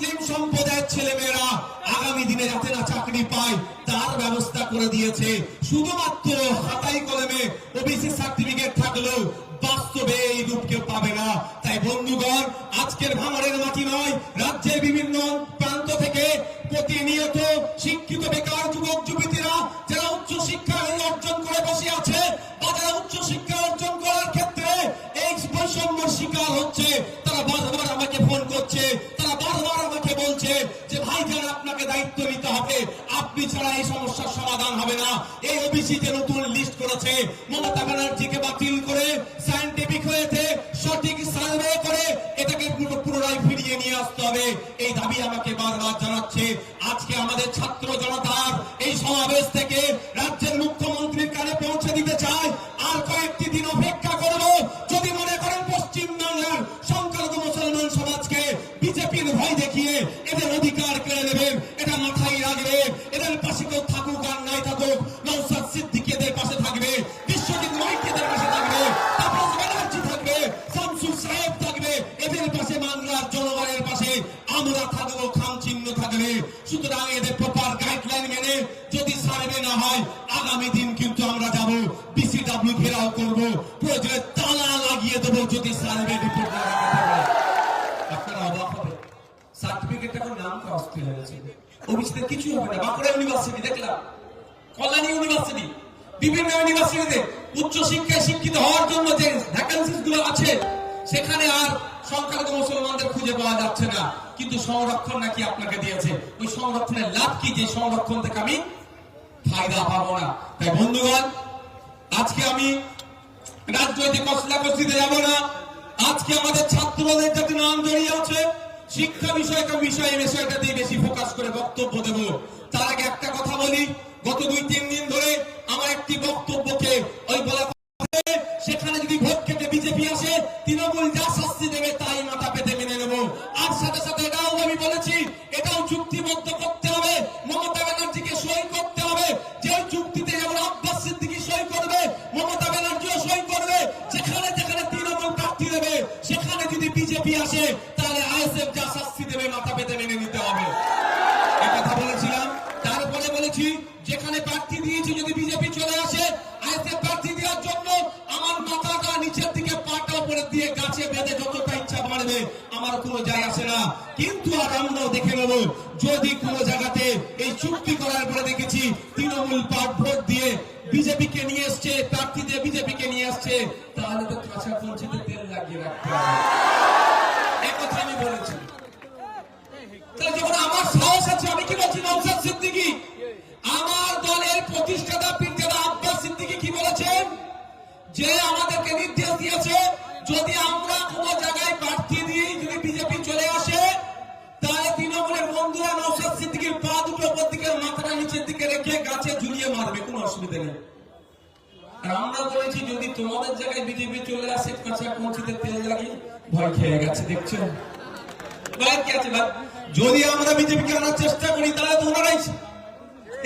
মুসলিম সম্প্রদায়ের ছেলেমেয়েরা আগামী দিনে যাতে না চাকরি পায়, তার ব্যবস্থা করে দিয়েছে। শুধুমাত্র হাতাই কলমে ওবিসি সার্টিফিকেট থাকলেও বাস্তবে এই রূপ কেউ পাবে না। তাই বন্ধুগণ, আজকের ভাঙড়ের মাটি নয়, রাজ্যের বিভিন্ন প্রান্ত থেকে প্রতিনিয়ত শিক্ষিত বেকার যুবক, যুবতীরা যারা উচ্চ শিক্ষা অর্জন করে বসে আছে বা যারা উচ্চ শিক্ষা অর্জন করার ক্ষেত্রে এই বৈষম্যের শিকার হচ্ছে। তারা বারবার আমাকে ফোন করছে ছাড়া এই সমস্যার সমাধান হবে না। এই ওবিসি যে নতুন লিস্ট করেছে। মমতা ব্যানার্জিকে বাতিল করে সায়েন্টিফিক হয়েছে, সঠিক সার্ভে করে এটাকে পুনরায় ফিরিয়ে নিয়ে আসতে হবে। এই দাবি আমাকে বারবার জানাচ্ছে। আজকে আমাদের ছাত্র জনতার পাশে কেউ থাকুক আর নাই থাকুক নৌসাদ সিদ্দিকি এদের পাশে থাকবে, বিশ্বজিৎ মাইক এদের পাশে থাকবে, তাপস ব্যানার্জি থাকবে, শামসুল সাহেব থাকবে, এদের পাশে বাংলার জনগণের পাশে আমরা থাকব, খাম চিহ্ন থাকবে। সুতরাং এদের প্রপার গাইডলাইন মেনে যদি সার্ভে না হয়, আগামী দিন কিন্তু আমরা যাব বিসিডব্লিউ ঘেরাও করব, প্রয়োজনে তালা লাগিয়ে দেবো যদি সার্ভে রিপোর্ট। আপনারা অবাক হবে নাম করা অস্থির হয়েছে অভিষেকের কিছু হবে না। বাঁকুড়া ইউনিভার্সিটি, দেখলাম। কল্যাণী ইউনিভার্সিটি, বিভিন্ন ইউনিভার্সিটিতে উচ্চ শিক্ষায় শিক্ষিত হওয়ার জন্য যে ভ্যাকান্সিসগুলো আছে, সেখানে আর সংখ্যালঘু মুসলমানদের খুঁজে পাওয়া যাচ্ছে না। কিন্তু সংরক্ষণ নাকি আপনাকে দিয়েছে। ওই সংরক্ষণের লাভ কি? যে সংরক্ষণ থেকে আমি ফায়দা পাবো না। তাই বন্ধুগণ, আজকে আমি রাজনৈতিক কসলাকসিতে যাব না। আজকে আমাদের ছাত্রদের যাতে নাম জড়িয়ে আছে শিক্ষা বিষয়ক বিষয়ে বিষয়টা দিয়ে বেশি ফোকাস করে বক্তব্য দেব। তার আগে একটা কথা বলি, গত দুই, তিন দিন ধরে আমার একটি বক্তব্যকে ওই বলা সেখানে যদি ভোট কেটে বিজেপি আসে, তৃণমূল যা শাস্তি দেবে তাই মাথা পেতে মেনে নেব। আর সাথে সাথে এটাও আমি বলেছি, এটাও চুক্তিবদ্ধ করতে দিয়েছি যদি বিজেপি চলে আসে আইএসএফ প্রার্থী দেওয়ার জন্য আমার মাথাটা নিচের দিকে পাটা উপরে দিয়ে গাছে বেঁধে যতটা ইচ্ছা বাড়বে, আমার কোনো যায় আসে না। কিন্তু আর আমরাও দেখে নেব, যদি কোনো জায়গাতে এই চুক্তি করার পরে দেখেছি তৃণমূল পাট ভোট দিয়ে বিজেপিকে নিয়ে এসছে দিয়ে বিজেপিকে নিয়ে আসছে, তাহলে তো কাঁচা পঞ্চিতে তেল লাগিয়ে রাখতে হবে। যে আমাদেরকে নির্দেশ দিয়েছে, যদি আমরা কোন জায়গায় প্রার্থী দিই যদি বিজেপি চলে আসে, তাহলে তৃণমূলের বন্ধুরা নৌসাদ সিদ্দিকির পা দুটো দিকে, মাথাটা নিচের দিকে রেখে গাছে ঝুলিয়ে মারবে, কোনো অসুবিধা নেই। আমরা বলেছি, যদি তোমাদের জায়গায় বিজেপি চলে আসে কাঁচা পৌঁছিতে তেল লাগিয়ে ভয় খেয়ে গেছে, দেখছ? ভয়ের কি ভাই? যদি আমরা বিজেপিকে আনার চেষ্টা করি, তাহলে তো ওনারাই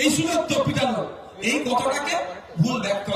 এই সুযোগ তো পিটানো। এই কথাটাকে ভুল ব্যাখ্যা